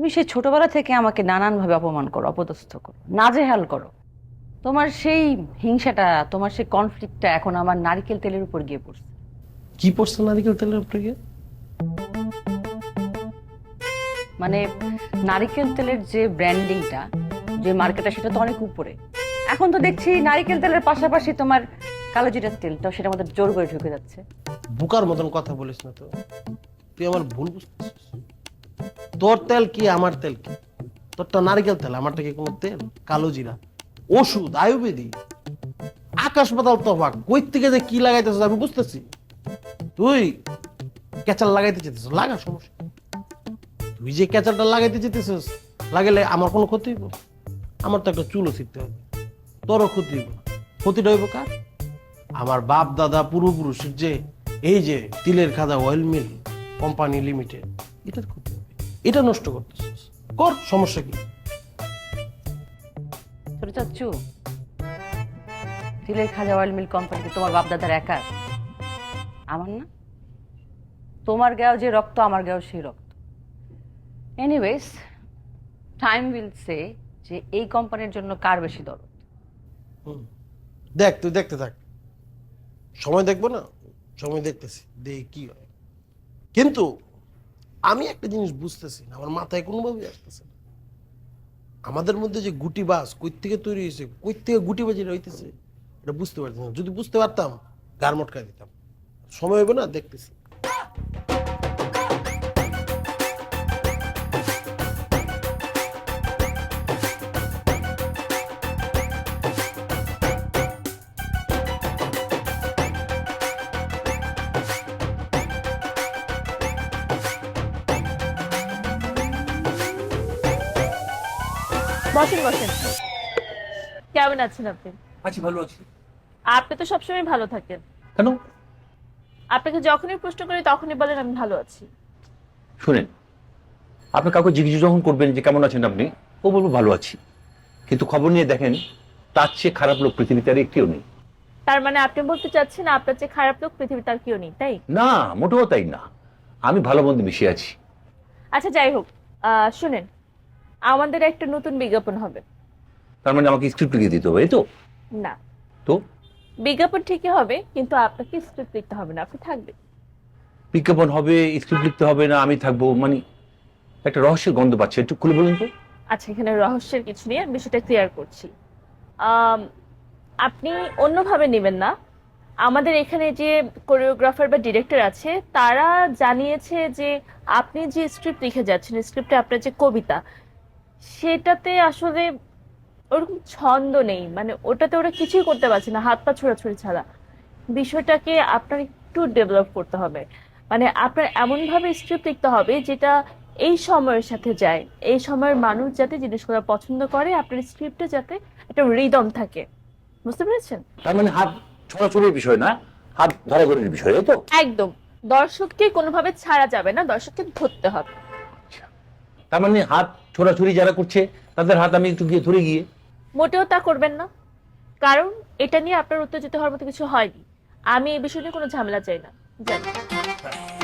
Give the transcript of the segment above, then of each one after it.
তুমি সেই ছোটবেলা থেকে আমাকে নানানভাবে অপমান করো অপদস্থ করো নাজেহাল করো। তোমার সেই হিংসাটা তোমার সেই কনফ্লিক্টটা এখন আমার নারকেল তেলের উপর গিয়ে পড়ছে। কি পড়ছে নারিকেল তেলের উপরে গিয়ে? মানে নারিকেল তেলের যে ব্র্যান্ডিংটা যে মার্কেটটা সেটা তো অনেক উপরে। এখন তো দেখছি নারিকেল তেলের পাশাপাশি তোমার কালো জিরার তেলটাও সেটার মধ্যে জোর করে ঢুকে যাচ্ছে। বুকার মতন কথা বলিস না তো। তুই আমার ভুল বুঝতেছিস? তোর তেল কি, আমার তেল কি? তোরটা নারিকেল তেল, আমারটা কি কোনো তেল? কালো জিরা। ওষুধ আয়ুর্বেদি আকাশ পাতাল তফাক কই থেকে যে কি লাগাইতেছিস আমি বুঝতেছি। তুই ক্যাচাল লাগাইতে চেতেছিস লাগা সমস্যা। তুই যে ক্যাচালটা লাগাইতে চেতেছিস লাগালে আমার কোনো ক্ষতি হইব? আমার তো একটা চুলও ছিটতে হবে। তোরও ক্ষতি হইব। ক্ষতিটা হইব কার? আমার বাপ, দাদা, পূর্বপুরুষের যে, এই যে, তিলের খাদা অয়েল মিল কোম্পানি লিমিটেড এটার ক্ষতি। এটা নষ্ট করতেছিস। কর সমস্যা কি? ছোট চাচ্ছু তিলের খাজা অয়েল মিল কোম্পানিতে তোমার বাপ দাদার একার আমার না তোমার গায়েও যে রক্ত আমার গায়েও সেই রক্ত। এনিওয়েজ টাইম উইল সে যে এই কোম্পানির জন্য কার বেশি দরদ? হুম। দেখ তুই দেখতে থাক। সময় দেখব না? সময় দেখতেছি দেখি কি হয়। কিন্তু আমি একটা জিনিস বুঝতেছি না, আমার মাথায় কোনোভাবেই আসতেছে না। আমাদের মধ্যে যে গুটি বাস কই থেকে তৈরি হয়েছে কই থেকে গুটি বাজিটা রইতেছে, এটা বুঝতে পারছি না। যদি বুঝতে পারতাম গার মটকা দিতাম। সময় হবে না, দেখতেছি। বসেন বসেন। কেমন আছেন আপনি? আছি ভালো আছি। আপনি তো সবসময় ভালো থাকেন। কেন? আপনাকে যখনই প্রশ্ন করি তখনই বলেন আমি ভালো আছি। শুনেন আপনি কাউকে জিজ্ঞেস যখন করবেন যে কেমন আছেন আপনি? ও বলব ভালো আছি। কিন্তু খবর নিয়ে দেখেন তার চেয়ে খারাপ লোক পৃথিবীতে আর একটিও নেই। তার মানে আপনি বলতে চাচ্ছেন আপনার চেয়ে খারাপ লোক পৃথিবীতে আর কেউ নেই তাই? না মোটেও তাই না। আমি ভালো মন্দ মিশে আছি। আচ্ছা যাই হোক আহ, শুনেন আমাদের একটা নতুন বিজ্ঞাপন হবে। তার মানে আমাকে স্ক্রিপ্ট লিখে দিতে হবে এই তো? না। তো? বিজ্ঞাপন ঠিকই হবে কিন্তু আপনাকে স্ক্রিপ্ট লিখতে হবে না আপনি থাকবেন। বিজ্ঞাপন হবে স্ক্রিপ্ট লিখতে হবে না আমি থাকব মানে একটা রহস্যের গন্ধ পাচ্ছে একটু খুলে বলুন তো। আচ্ছা এখানে রহস্যের কিছু নিয়ে আমি সেটা ক্লিয়ার করছি। আপনি অন্যভাবে নেবেন না। আমাদের এখানে যে কোরিওগ্রাফার বা ডিরেক্টর আছে তারা জানিয়েছে যে আপনি যে স্ক্রিপ্ট লিখে যাচ্ছেন স্ক্রিপ্টে আপনার যে কবিতা সেটাতে আসলে ওরকম ছন্দ নেই। মানে ওটাতে ওরা কিছুই করতে পারছে না হাত পা ছোড়াছুড়ি ছাড়া। বিষয়টাকে আপনার একটু ডেভেলপ করতে হবে। মানে আপনার এমনভাবে স্ক্রিপ্ট লিখতে হবে যেটা এই সময়ের সাথে যায়। এই সময়ের মানুষ যাতে জিনিসগুলো পছন্দ করে আপনার স্ক্রিপ্টে যাতে একটা রিদম থাকে। বুঝতে পেরেছেন? তার মানে হাত ছড়াছড়ির বিষয় না হাত ধরাধরির বিষয় তো? একদম। দর্শককে কোনোভাবে ছাড়া যাবে না দর্শককে ধরতে হবে। তার মানে হাত ছোড়াছুড়ি যারা করছে, তাদের হাত আমি একটু গিয়ে ধরে গিয়ে। মোটেও তা করবেন না। কারণ এটা নিয়ে আপনার উত্তেজিত হওয়ার মতো কিছু হয়নি। আমি এই বিষয় নিয়ে কোনো ঝামেলা চাই না। জানি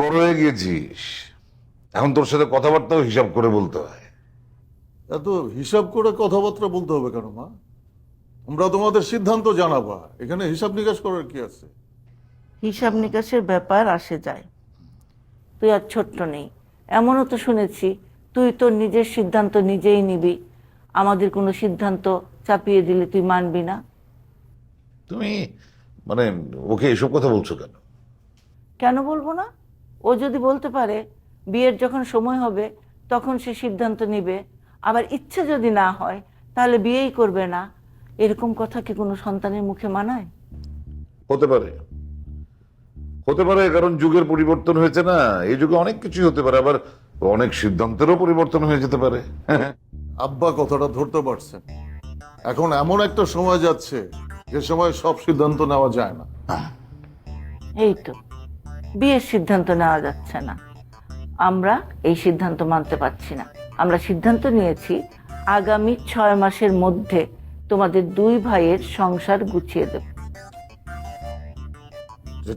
বড় হয়ে গিয়েছিস। এখন তোর সাথে কথাবার্তাও হিসাব করে বলতে হয়। এত হিসাব করে কথাবার্তা বলতে হবে কেন মা? আমরা তোমাদের সিদ্ধান্ত জানাবা। এখানে হিসাব নিকাশ করার কি আছে? হিসাব নিকাশের ব্যাপার আসে যায়। তুই আর ছোট্ট নেই। এমনও তো শুনেছি তুই তোর নিজের সিদ্ধান্ত নিজেই নিবি। আমাদের কোনো সিদ্ধান্ত চাপিয়ে দিলে তুই মানবি না। তুমি মানে ওকে এসব কথা বলছো কেন? কেন বলব না? ও যদি বলতে পারে বিয়ের যখন সময় হবে তখন সে সিদ্ধান্ত নিবে। আবার ইচ্ছে যদি না হয় তাহলে বিয়েই করবে না। এরকম কথা কি কোনো সন্তানের মুখে মানায়? হতে পারে। হতে পারে কারণ যুগের পরিবর্তন হয়েছে না। এই যুগে অনেক কিছুই হতে পারে আবার অনেক সিদ্ধান্তেরও পরিবর্তন হয়ে যেতে পারে। আব্বা কথাটা ধরতে পারছেন। এখন এমন একটা সময় যাচ্ছে যে সময় সব সিদ্ধান্ত নেওয়া যায় না। এই তো। বিয়ের সিদ্ধান্ত নেওয়া যাচ্ছে না। আমরা এই সিদ্ধান্ত মানতে পারছি না। আমরা সিদ্ধান্ত নিয়েছি আগামী ছয় মাসের মধ্যে তোমাদের দুই ভাইয়ের সংসার গুছিয়ে দেব।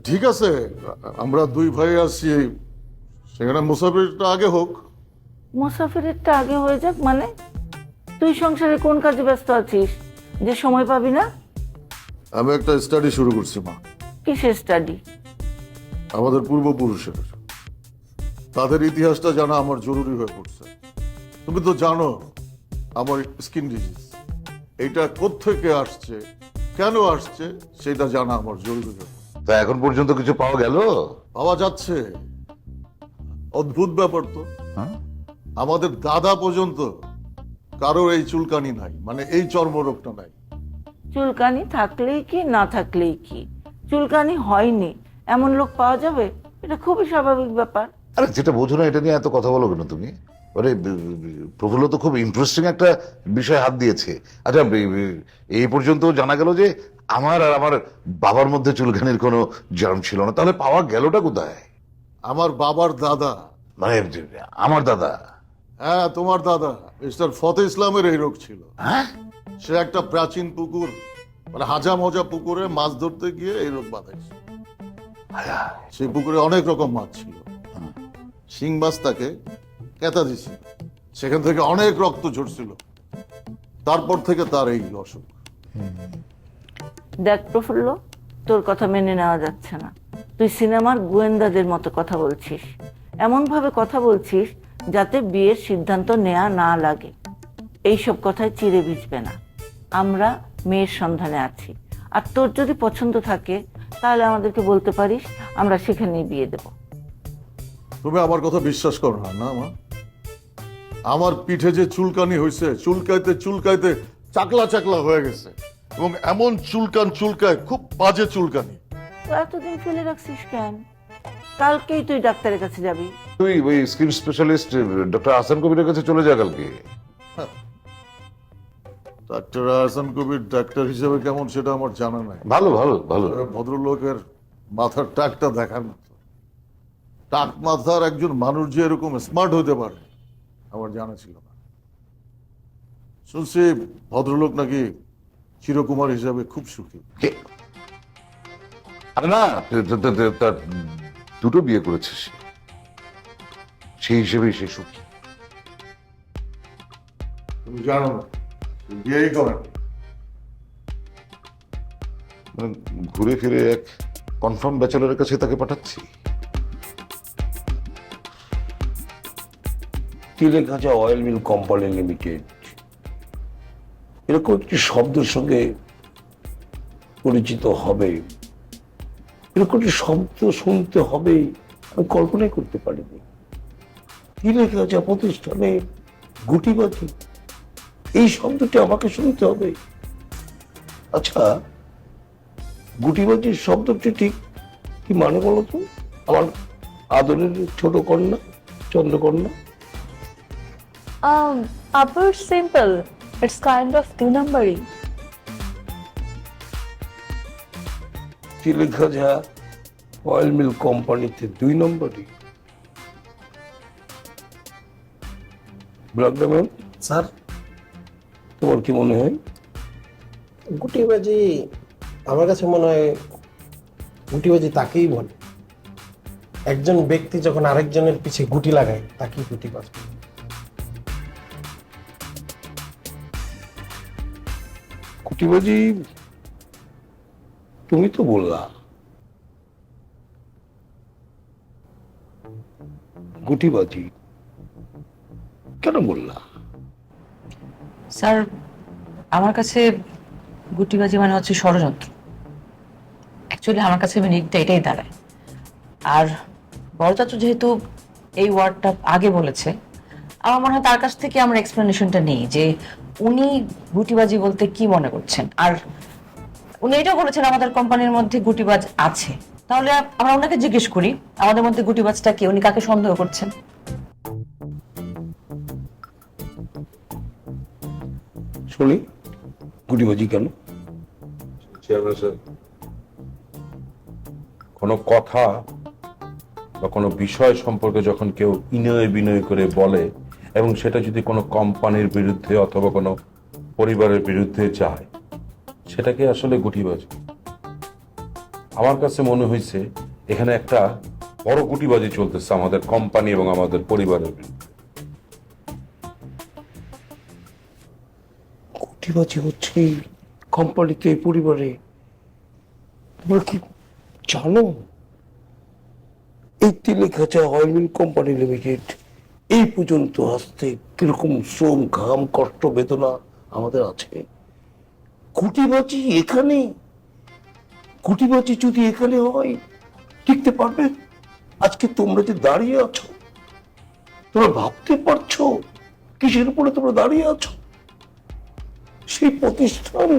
ঠিক আছে। আমরা দুই ভাই আছি। সেখানে মুসাফিরটা আগে হোক। মুসাফিরেরটা আগে হয়ে যাক মানে? তুই সংসারে কোন কাজে ব্যস্ত আছিস? যে সময় পাবি না? আমি একটা স্টাডি শুরু করছি মা। কিসের স্টাডি আমাদের পূর্বপুরুষের। তাদের ইতিহাসটা জানা আমার জরুরি হয়ে পড়ছে। তুমি তো জানো আমার স্কিন ডিজিজ এইটা কোত্থেকে আসছে কেন আসছে সেটা জানা আমার জরুরি হয়ে পড়ছে। তা এখন পর্যন্ত কিছু পাওয়া গেল? পাওয়া যাচ্ছে। অদ্ভুত ব্যাপার তো। হ্যাঁ? আমাদের দাদা পর্যন্ত কারোর এই চুলকানি নাই মানে এই চর্মরোগটা নাই। চুলকানি থাকলেই কি না থাকলেই কি? চুলকানি হয়নি। এমন লোক পাওয়া যাবে? এটা খুবই স্বাভাবিক ব্যাপার। আরে যেটা বোঝো না এটা নিয়ে এত কথা বলো কেন তুমি? ব- প্রফুল্ল তো খুব ইন্টারেস্টিং একটা বিষয় হাত দিয়েছে। আচ্ছা এই পর্যন্ত জানা গেল যে আমার আর আমার বাবার মধ্যে চুলখানির কোনো জার্ম ছিল না। তাহলে পাওয়া গেলটা কোথায়? আমার বাবার দাদা। মানে আমার দাদা? হ্যাঁ তোমার দাদা। মিস্টার ফতে ইসলামের এই রোগ ছিল। হ্যাঁ? সে একটা প্রাচীন পুকুর মানে হাজা মজা পুকুরে মাছ ধরতে গিয়ে এই রোগ বাঁধাইছে। সেই পুকুরে অনেক রকম মাছ ছিল। শিং মাছ তাকে কেতা দিছিল সেখান থেকে অনেক রক্ত ঝরছিল। তারপর থেকে তার এই অসুখ। দেখ প্রফুল্ল, তোর কথা মেনে নেওয়া যাচ্ছে না। তুই সিনেমার গোয়েন্দাদের মতো কথা বলছিস। এমন ভাবে কথা বলছিস যাতে বিয়ের সিদ্ধান্ত নেওয়া না লাগে। এইসব কথায় চিড়ে ভিজবে না। আমরা মেয়ের সন্ধানে আছি। আর তোর যদি পছন্দ থাকে তাহলে আমাদেরকে বলতে পারিস আমরা সেখানেই বিয়ে দেব। তুমি আমার কথা বিশ্বাস করো না না মা। আমার পিঠে যে চুলকানি হয়েছে চুলকাইতে চুলকাইতে চাকলা চাকলা হয়ে গেছে এবং এমন চুলকান চুলকায় খুব বাজে চুলকানি। এতদিন ফেলে রাখছিস কেন? কালকেই তুই ডাক্তারের কাছে যাবি। তুই ওই স্কিন স্পেশালিস্ট ডক্টর আসান কবিরের কাছে চলে যা কালকে। ডাক্তার আহসান কবির ডাক্তার হিসেবে কেমন সেটা আমার জানা নাই। ভালো ভালো ভালো। ভদ্রলোকের মাথার টাকটা দেখার মতো। টাক মাথার একজন মানুষ যে এরকম স্মার্ট হতে পারে আমার জানা ছিল না। শুনছি ভদ্রলোক নাকি চিরকুমার হিসাবে খুব সুখী। না তার দুটো বিয়ে করেছে সে। সেই হিসেবে সে সুখী। তুমি জানো না। বিয়েই করেন মানে ঘুরে ফিরে এক কনফার্ম ব্যাচেলরের কাছে তাকে পাঠাচ্ছি। অয়েল মিল কোম্পানি লিমিটেড এরকম একটি শব্দের সঙ্গে পরিচিত হবে। এরকম একটি শব্দ শুনতে হবে আমি কল্পনাই করতে পারিনি। তিলেখাঁচা প্রতিষ্ঠানে গুটিবাজি এই শব্দটি আমাকে শুনতে হবে আচ্ছা গুটিবাজির শব্দটি ঠিক কি মানে বলতো আমার আদরের ছোট কন্যা চন্দ্রকন্যা Um, upper simple. It's kind of two numbering. তিলেখাজা অয়েল মিল কোম্পানিতে দুই নম্বরই ব্লক স্যার তোমার কি মনে হয়? গুটিবাজি আমার কাছে মনে হয় গুটিবাজি তাকেই বলে। একজন ব্যক্তি যখন আরেকজনের পিছে গুটি লাগায় তাকেই গুটি বাজ কুটিবাজি তুমি তো বললা। গুটিবাজি কেন বললা? স্যার, আমার কাছে গুটিবাজি মানে হচ্ছে ষড়যন্ত্র। অ্যাকচুয়ালি আমার কাছে মিনিংটা এটাই দাঁড়ায়। আর বড় যেহেতু এই ওয়ার্ডটা আগে বলেছে, আমার মনে হয় তার কাছ থেকে আমরা এক্সপ্লেনেশনটা নেই যে উনি গুটিবাজি বলতে কি মনে করছেন। আর উনি এটাও বলেছেন আমাদের কোম্পানির মধ্যে গুটিবাজ আছে। তাহলে আমরা ওনাকে জিজ্ঞেস করি, আমাদের মধ্যে গুটিবাজটা কি? উনি কাকে সন্দেহ করছেন? শুনি। গুটিবাজি কেন? কোনো কথা বা কোনো বিষয় সম্পর্কে যখন কেউ ইনয় বিনয় করে বলে এবং সেটা যদি কোনো কোম্পানির বিরুদ্ধে অথবা কোনো পরিবারের বিরুদ্ধে যায় সেটাকে আসলে গুটিবাজি আমার কাছে মনে হয়েছে, এখানে একটা বড় গুটিবাজি চলতেছে আমাদের কোম্পানি এবং আমাদের পরিবারের বিরুদ্ধে। গুটিবাজি হচ্ছে এই কোম্পানিতে, এই পরিবারে। তোমরা কি জানো? এই তিলেখাচা অয়েল মিল কোম্পানি লিমিটেড, এই পর্যন্ত আসতে কীরকম শ্রম, ঘাম, কষ্ট, বেদনা আমাদের আছে? গুটিবাজি এখানে? গুটিবাজি যদি এখানে হয়, টিকতে পারবে? আজকে তোমরা যে দাঁড়িয়ে আছো, তোমরা ভাবতে পারছ, কিসের উপরে তোমরা দাঁড়িয়ে আছো? সেই প্রতিষ্ঠান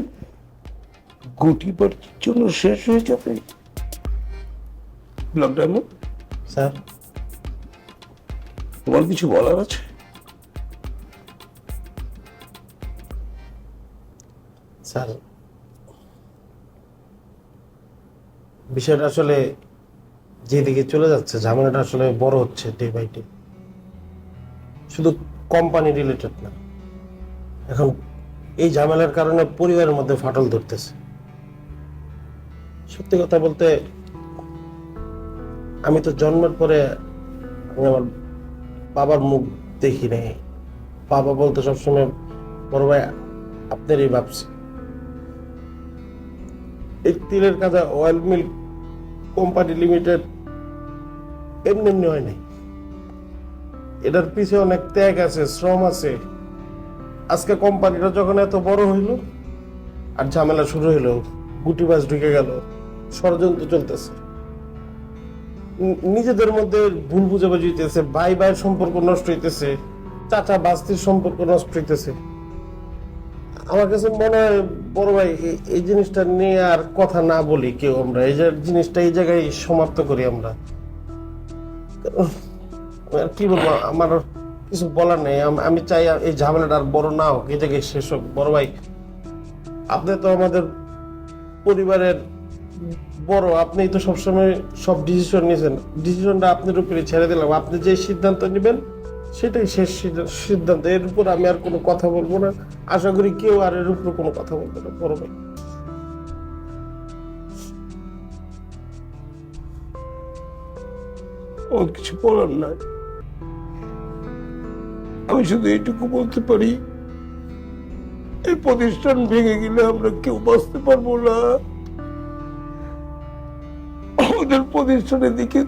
গুটিবার জন্য শেষ হয়ে যাবে। Block diamond? স্যার। তোমার কিছু বলার আছে? স্যার বিষয়টা আসলে যেদিকে চলে যাচ্ছে ঝামেলাটা আসলে বড় হচ্ছে ডে বাই ডে শুধু কোম্পানি রিলেটেড না এখন এই ঝামেলার কারণে পরিবারের মধ্যে ফাটল ধরতেছে। সত্যি কথা বলতে, আমি তো জন্মের পরে আমি আমার বাবার মুখ দেখি নাই। বাবা বলতে সবসময়, বড় ভাই, আপনারই ভাবছি। এই তিলের কাজা অয়েল মিল কোম্পানি লিমিটেড এমনি এমনি হয় নাই। এটার পিছে অনেক ত্যাগ আছে, শ্রম আছে। আজকে কোম্পানিটা যখন এত বড় হইল, আর ঝামেলা শুরু হইল গুটিবাজ ঢুকে গেল, ষড়যন্ত্র চলতেছে। নিজেদের মধ্যে ভুল বুঝাবুঝি হইতেছে, ভাই ভাইয়ের সম্পর্ক নষ্ট হইতেছে, চাচা বাস্তির সম্পর্ক নষ্ট হইতেছে। আমার কাছে মনে হয়, বড় ভাই এই- জিনিসটা নিয়ে আর কথা না বলি কেউ আমরা, এই জিনিসটা এই জায়গায় সমাপ্ত করি আমরা। কি বলব, আমার কিছু বলার নেই। আমি চাই এই ঝামেলাটা আর বড় না হোক, এই জায়গায় শেষ হোক। বড় ভাই, আপনি তো আমাদের পরিবারের বড়, আপনি তো সবসময় সব ডিসিশন নিয়েছেন। ডিসিশনটা আপনার উপরে ছেড়ে দিলাম। আপনি যে সিদ্ধান্ত নেবেন, সেটাই শেষ সিদ্ধান্ত। এর উপর আমি আর কোনো কথা বলব না। আশা করি কেউ আর এর উপর কোনো কথা বলবে না, বড় ভাই। ও কিছু বলার নাই। আমি শুধু এইটুকু বলতে পারি, এই প্রতিষ্ঠান ভেঙে গেলে আমরা কেউ বাঁচতে পারব না। আমাদের প্রতিষ্ঠানের দিকে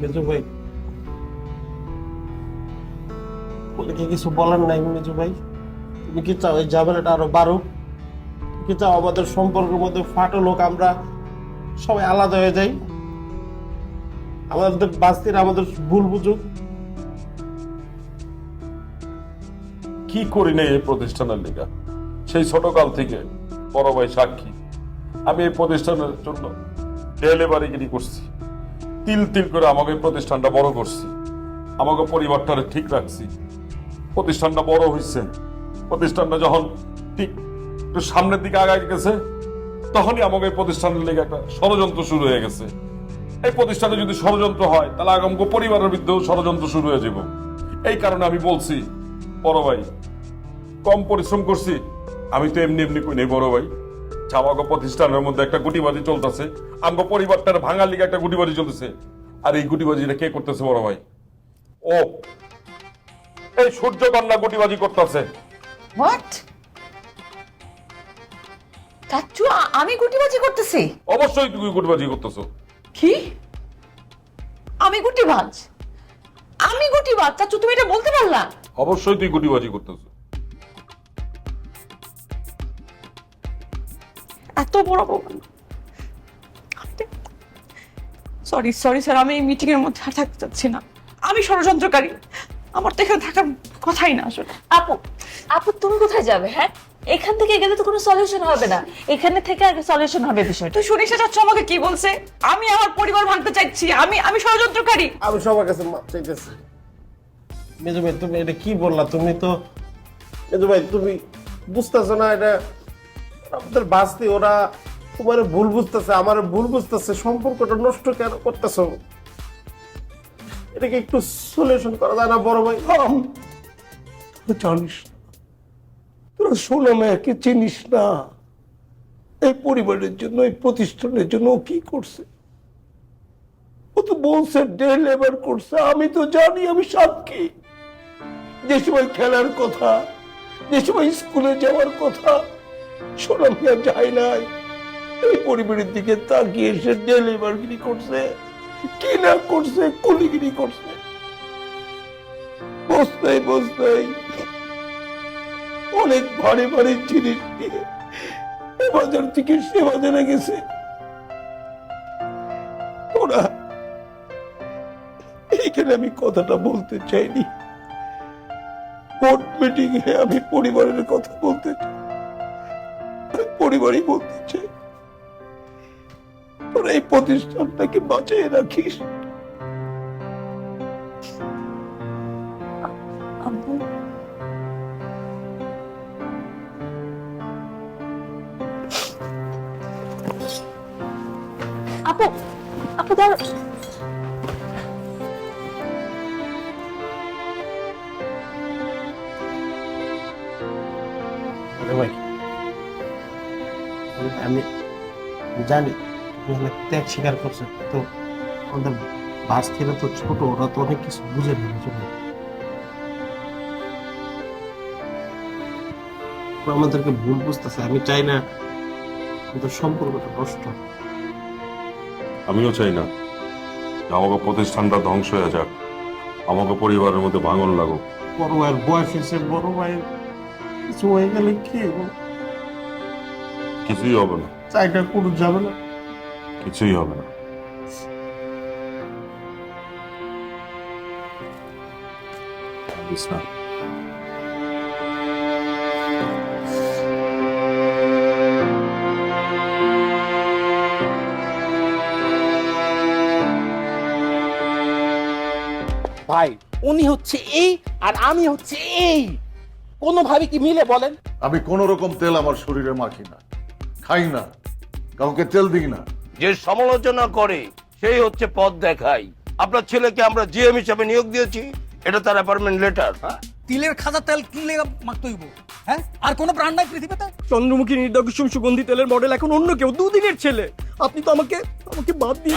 মেজু ভাই কি কিছু বলার নাই মেজু ভাই? তুমি কি চাও এই ঝামেলাটা আরও বাড়ুক? কি চাও আমাদের সম্পর্কের মধ্যে ফাটল হোক, আমরা সবাই আলাদা হয়ে যাই? আমাদের বাস্তির আমাদের ভুল বুঝুক। কি করি নাই এই প্রতিষ্ঠানের লেগা? সেই ছোটকাল থেকে বড় ভাই সাক্ষী। আমি এই প্রতিষ্ঠানের জন্য ডেলিভারিগিরি করছি। তিল তিল করে আমাকে প্রতিষ্ঠানটা বড় করছি। আমাকে পরিবারটা ঠিক রাখছি। প্রতিষ্ঠানটা বড় হয়েছে প্রতিষ্ঠানটা যখন ঠিক একটু সামনের দিকে আগায় গেছে, তখনই আমাকে প্রতিষ্ঠানের লেগে একটা ষড়যন্ত্র শুরু হয়ে গেছে। এই প্রতিষ্ঠানে যদি ষড়যন্ত্র হয় তাহলে আগামী পরিবারের বিরুদ্ধেও ষড়যন্ত্র শুরু হয়ে যাব এই কারণে আমি বলছি বড় ভাই কম পরিশ্রম করছি আমি তো এমনি এমনি কই নাই বড় ভাই। চাওয়াগো প্রতিষ্ঠানের মধ্যে একটা গুটিবাজি চলতেছে আমগো পরিবারটার ভাঙার লিগে একটা গুটিবাজি চলতেছে। আর এই গুটিবাজিটা কে করতেছে বড় ভাই? ও এই সূর্য সূর্যকন্যা গুটিবাজি করতেছে। হোয়াট চাচ্চু আ- আমি গুটিবাজি করতেছি? অবশ্যই তুমি গুটিবাজি করতেছো। কি? আমি গুটিবাজ আমি গুটিবাজ চাচ্চু তুমি এটা বলতে পারলা? অবশ্যই তুই গুটিবাজি করতেছো। এত বড় সরি সরি স্যার আমি এই মিটিং এর মধ্যে আর থাকতে চাচ্ছি না। আমি ষড়যন্ত্রকারী। আমার তো এখানে থাকার কথাই না আসলে। আপু আপু তুমি কোথায় যাবে হ্যাঁ? এখান থেকে গেলে তো কোনো সলিউশন হবে না। এখানে থেকে আগে সলিউশন হবে বিষয়টা। তুই শুনিস চাচ্ছ আমাকে কি বলছে? আমি আমার পরিবার ভাঙতে চাইছি আমি আমি ষড়যন্ত্রকারী। আমি সবার কাছে মাপ চাইতেছি। মেজু ভাই তুমি এটা কি বললা? তুমি তো মেজু ভাই তুমি বুঝতেছো না এটা আমাদের বাঁচতে ওরা তোমার ভুল বুঝতেছে আমার ভুল বুঝতেছে সম্পর্কটা নষ্ট কেন করতেছো? এটাকে একটু সলিউশন করা যায় না বড় ভাই? তুই জানিস না। তোরা সোনা মেয়াকে চিনিস না। এই পরিবারের জন্য, এই প্রতিষ্ঠানের জন্য কি করছে? ও তো বলছে ডে লেবার করছে। আমি তো জানি, আমি সাক্ষী। যে সময় খেলার কথা, যে সময় স্কুলে যাওয়ার কথা, সোনা মিয়া যায় নাই। এই পরিবারের দিকে তাকিয়ে সে ডে লেবারগিরি করছে, কি না করছে, কুলিগিরি করছে। বসতেই বসতেই অনেক ভারী ভারী জিনিস নিয়ে এ বাজার থেকে সে বাজারে গেছে। ওরা, এইখানে আমি কথাটা বলতে চাইনি। আমি পরিবারের কথা বলতে চাই। পরিবারই বলতে চাই। তোরা এই প্রতিষ্ঠানটাকে বাঁচিয়ে রাখিস। জানি তুমি অনেক ত্যাগ স্বীকার করছ তো আমাদের বাস থেকে তো ছোট ওরা তো অনেক কিছু বুঝে নেবে আমাদেরকে ভুল বুঝতেছে আমি চাই না আমাদের সম্পর্কটা নষ্ট। আমিও চাই না আমাকে প্রতিষ্ঠানটা ধ্বংস হয়ে যাক আমাকে পরিবারের মধ্যে ভাঙন লাগুক বড় ভাইয়ের বয়স এসে বড় ভাইয়ের কিছু হয়ে গেলে কি? কিছুই হবে না যাবে না। কিছুই হবে না। ভাই উনি হচ্ছে এই আর আমি হচ্ছে এই। কোনোভাবে কি মিলে বলেন? আমি কোন রকম তেল আমার শরীরে মাখি না খাই না। কাউকে তেল দিই না। যে সমালোচনা করে সেই হচ্ছে পথ দেখাই। আপনার ছেলেকে আমরা জিএম হিসাবে নিয়োগ দিয়েছি এটা তার অ্যাপার্টমেন্ট লেটার তিলের খাজা তেল কিনলে লেগা মাখতে হইব। হ্যাঁ? আর কোনো প্রাণ নাই পৃথিবীতে? চন্দ্রমুখী নির্দাকুসুম সুগন্ধি তেলের মডেল এখন অন্য কেউ দুদিনের ছেলে। আপনি তো আমাকে আমাকে বাদ দিয়ে